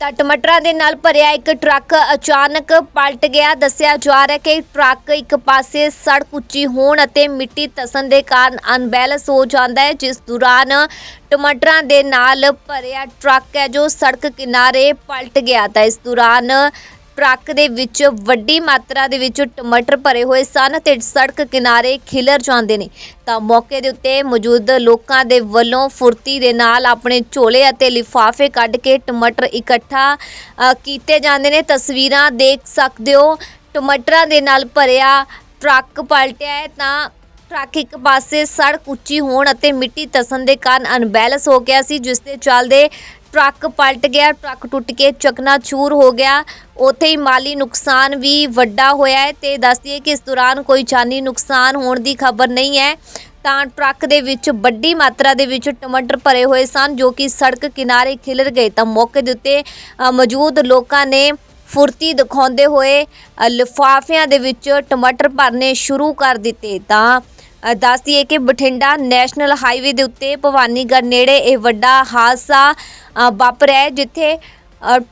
ਤਾਂ ਟਮਾਟਰਾਂ ਦੇ ਨਾਲ ਭਰਿਆ ਇੱਕ ਟਰੱਕ ਅਚਾਨਕ ਪਲਟ ਗਿਆ। ਦੱਸਿਆ ਜਾ ਰਿਹਾ ਕਿ ਟਰੱਕ ਇੱਕ ਪਾਸੇ ਸੜਕ ਉੱਚੀ ਹੋਣ ਅਤੇ ਮਿੱਟੀ ਧਸਣ ਦੇ ਕਾਰਨ ਅਨਬੈਲੈਂਸ ਹੋ ਜਾਂਦਾ ਹੈ, ਜਿਸ ਦੌਰਾਨ ਟਮਾਟਰਾਂ ਦੇ ਨਾਲ ਭਰਿਆ ਟਰੱਕ ਹੈ, ਜੋ ਸੜਕ ਕਿਨਾਰੇ ਪਲਟ ਗਿਆ। ਤਾਂ ਇਸ ਦੌਰਾਨ ਟਰੱਕ ਦੇ ਵਿੱਚ ਵੱਡੀ ਮਾਤਰਾ ਦੇ ਵਿੱਚ ਟਮਾਟਰ ਭਰੇ ਹੋਏ ਸਨ ਤੇ ਸੜਕ ਕਿਨਾਰੇ ਖਿਲਰ ਜਾਂਦੇ ਨੇ। ਤਾਂ ਮੌਕੇ ਦੇ ਉੱਤੇ ਮੌਜੂਦ ਲੋਕਾਂ ਦੇ ਵੱਲੋਂ ਫੁਰਤੀ ਦੇ ਨਾਲ ਆਪਣੇ ਝੋਲੇ ਅਤੇ ਲਿਫਾਫੇ ਕੱਢ ਕੇ ਟਮਾਟਰ ਇਕੱਠਾ ਕੀਤੇ ਜਾਂਦੇ ਨੇ। ਤਸਵੀਰਾਂ ਦੇਖ ਸਕਦੇ ਹੋ। ਟਮਾਟਰਾਂ ਦੇ ਨਾਲ ਭਰਿਆ ਟਰੱਕ ਪਲਟਿਆ ਹੈ ਤਾਂ ਟਰੱਕ ਇੱਕ ਪਾਸੇ ਸੜਕ ਉੱਚੀ ਹੋਣ ਅਤੇ ਮਿੱਟੀ ਧਸਣ ਦੇ ਕਾਰਨ ਅਨਬੈਲੈਂਸ ਹੋ ਗਿਆ ਸੀ, ਜਿਸ ਦੇ ਚੱਲਦੇ ਟਰੱਕ ਪਲਟ ਗਿਆ, ਟਰੱਕ ਟੁੱਟ ਕੇ ਚਕਨਾਚੂਰ ਹੋ ਗਿਆ। ਉੱਥੇ ਹੀ ਮਾਲੀ ਨੁਕਸਾਨ ਵੀ ਵੱਡਾ ਹੋਇਆ ਹੈ ਤੇ ਦੱਸ ਦਈਏ ਕਿ ਇਸ ਦੌਰਾਨ ਕੋਈ ਜਾਨੀ ਨੁਕਸਾਨ ਹੋਣ ਦੀ ਖਬਰ ਨਹੀਂ ਹੈ। ਤਾਂ ਟਰੱਕ ਦੇ ਵਿੱਚ ਵੱਡੀ ਮਾਤਰਾ ਦੇ ਵਿੱਚ ਟਮਾਟਰ ਭਰੇ ਹੋਏ ਸਨ, ਜੋ ਕਿ ਸੜਕ ਕਿਨਾਰੇ ਖਿਲਰ ਗਏ। ਤਾਂ ਮੌਕੇ ਦੇ ਉੱਤੇ ਮੌਜੂਦ ਲੋਕਾਂ ਨੇ ਫੁਰਤੀ ਦਿਖਾਉਂਦੇ ਹੋਏ ਲਿਫਾਫਿਆਂ ਦੇ ਵਿੱਚ ਟਮਾਟਰ ਭਰਨੇ ਸ਼ੁਰੂ ਕਰ ਦਿੱਤੇ। ਤਾਂ ਦੱਸ ਦਈਏ ਕਿ ਬਠਿੰਡਾ ਨੈਸ਼ਨਲ ਹਾਈਵੇ ਦੇ ਉੱਤੇ ਭਵਾਨੀਗੜ੍ਹ ਨੇੜੇ ਇਹ ਵੱਡਾ ਹਾਦਸਾ ਵਾਪਰਿਆ ਹੈ, ਜਿੱਥੇ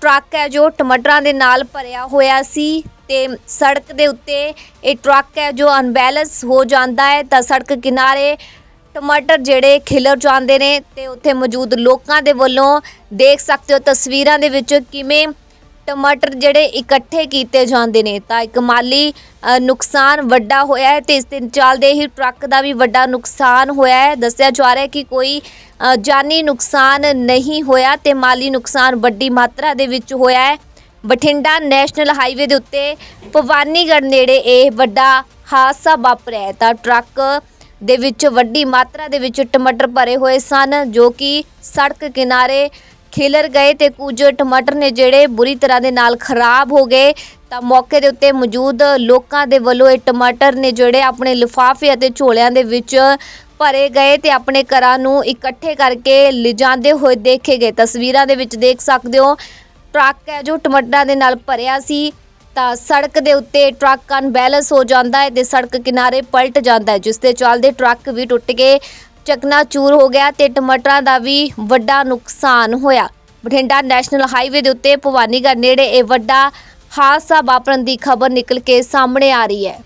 ਟਰੱਕ ਹੈ ਜੋ ਟਮਾਟਰਾਂ ਦੇ ਨਾਲ ਭਰਿਆ ਹੋਇਆ ਸੀ ਤੇ ਸੜਕ ਦੇ ਉੱਤੇ ਇਹ ਟਰੱਕ ਹੈ ਜੋ ਅਨਬੈਲੈਂਸ ਹੋ ਜਾਂਦਾ ਹੈ ਤਾਂ ਸੜਕ ਕਿਨਾਰੇ ਟਮਾਟਰ ਜਿਹੜੇ ਖਿਲਰ ਜਾਂਦੇ ਨੇ ਤੇ ਉੱਥੇ ਮੌਜੂਦ ਲੋਕਾਂ ਦੇ ਵੱਲੋਂ ਦੇਖ ਸਕਦੇ ਹੋ ਤਸਵੀਰਾਂ ਦੇ ਵਿੱਚ ਕਿਵੇਂ ਟਮਾਟਰ ਜਿਹੜੇ ਇਕੱਠੇ ਕੀਤੇ ਜਾਂਦੇ ਨੇ, ਤਾਂ ਇੱਕ ਮਾਲੀ ਨੁਕਸਾਨ ਵੱਡਾ ਹੋਇਆ ਹੈ ਤੇ ਇਸ ਦੇ ਚੱਲਦੇ ਹੀ ਟਰੱਕ ਦਾ ਵੀ ਵੱਡਾ ਨੁਕਸਾਨ ਹੋਇਆ ਹੈ। ਦੱਸਿਆ ਜਾ ਰਿਹਾ ਹੈ ਕਿ ਕੋਈ ਜਾਨੀ ਨੁਕਸਾਨ ਨਹੀਂ ਹੋਇਆ ਤੇ ਮਾਲੀ ਨੁਕਸਾਨ ਵੱਡੀ ਮਾਤਰਾ ਦੇ ਵਿੱਚ ਹੋਇਆ ਹੈ। ਬਠਿੰਡਾ ਨੈਸ਼ਨਲ ਹਾਈਵੇ ਦੇ ਉੱਤੇ ਭਵਾਨੀਗੜ੍ਹ ਨੇੜੇ ਇਹ ਵੱਡਾ ਹਾਦਸਾ ਵਾਪਰਿਆ ਹੈ। ਤਾਂ ਟਰੱਕ ਦੇ ਵਿੱਚ ਵੱਡੀ ਮਾਤਰਾ ਦੇ ਵਿੱਚ ਟਮਾਟਰ ਭਰੇ ਹੋਏ ਸਨ, ਜੋ ਕਿ ਸੜਕ ਕਿਨਾਰੇ ਖਿਲਰ ਗਏ ਤੇ ਕੁਝ ਟਮਾਟਰ ਨੇ ਜਿਹੜੇ ਬੁਰੀ ਤਰ੍ਹਾਂ ਦੇ ਨਾਲ ਖਰਾਬ ਹੋ ਗਏ। ਤਾਂ ਮੌਕੇ ਦੇ ਉੱਤੇ ਮੌਜੂਦ ਲੋਕਾਂ ਦੇ ਵੱਲੋਂ ਇਹ ਟਮਾਟਰ ਨੇ ਜਿਹੜੇ ਆਪਣੇ ਲਿਫਾਫੇ ਅਤੇ ਝੋਲਿਆਂ ਦੇ ਵਿੱਚ ਭਰੇ ਗਏ ਤੇ ਆਪਣੇ ਘਰਾਂ ਨੂੰ ਇਕੱਠੇ ਕਰਕੇ ਲਿਜਾਂਦੇ ਹੋਏ ਦੇਖੇ ਗਏ। ਤਸਵੀਰਾਂ ਦੇ ਵਿੱਚ ਦੇਖ ਸਕਦੇ ਹੋ, ਟਰੱਕ ਹੈ ਜੋ ਟਮਾਟਰਾਂ ਦੇ ਨਾਲ ਭਰਿਆ ਸੀ। ਤਾਂ ਸੜਕ ਦੇ ਉੱਤੇ ਟਰੱਕ ਅਨਬੈਲੈਂਸ ਹੋ ਜਾਂਦਾ ਹੈ ਤੇ ਸੜਕ ਕਿਨਾਰੇ ਪਲਟ ਜਾਂਦਾ ਹੈ, ਜਿਸ ਦੇ ਚੱਲਦੇ ਟਰੱਕ ਵੀ ਟੁੱਟ ਕੇ ਚਕਨਾਚੂਰ ਹੋ ਗਿਆ ਤੇ ਟਮਾਟਰਾਂ ਦਾ ਵੀ ਵੱਡਾ ਨੁਕਸਾਨ ਹੋਇਆ। ਬਠਿੰਡਾ ਨੈਸ਼ਨਲ ਹਾਈਵੇ ਦੇ ਉੱਤੇ ਭਵਾਨੀਗੜ੍ਹ ਨੇੜੇ ਇਹ ਵੱਡਾ ਹਾਦਸਾ ਵਾਪਰਨ ਦੀ ਖਬਰ ਨਿਕਲ ਕੇ ਸਾਹਮਣੇ ਆ ਰਹੀ ਹੈ।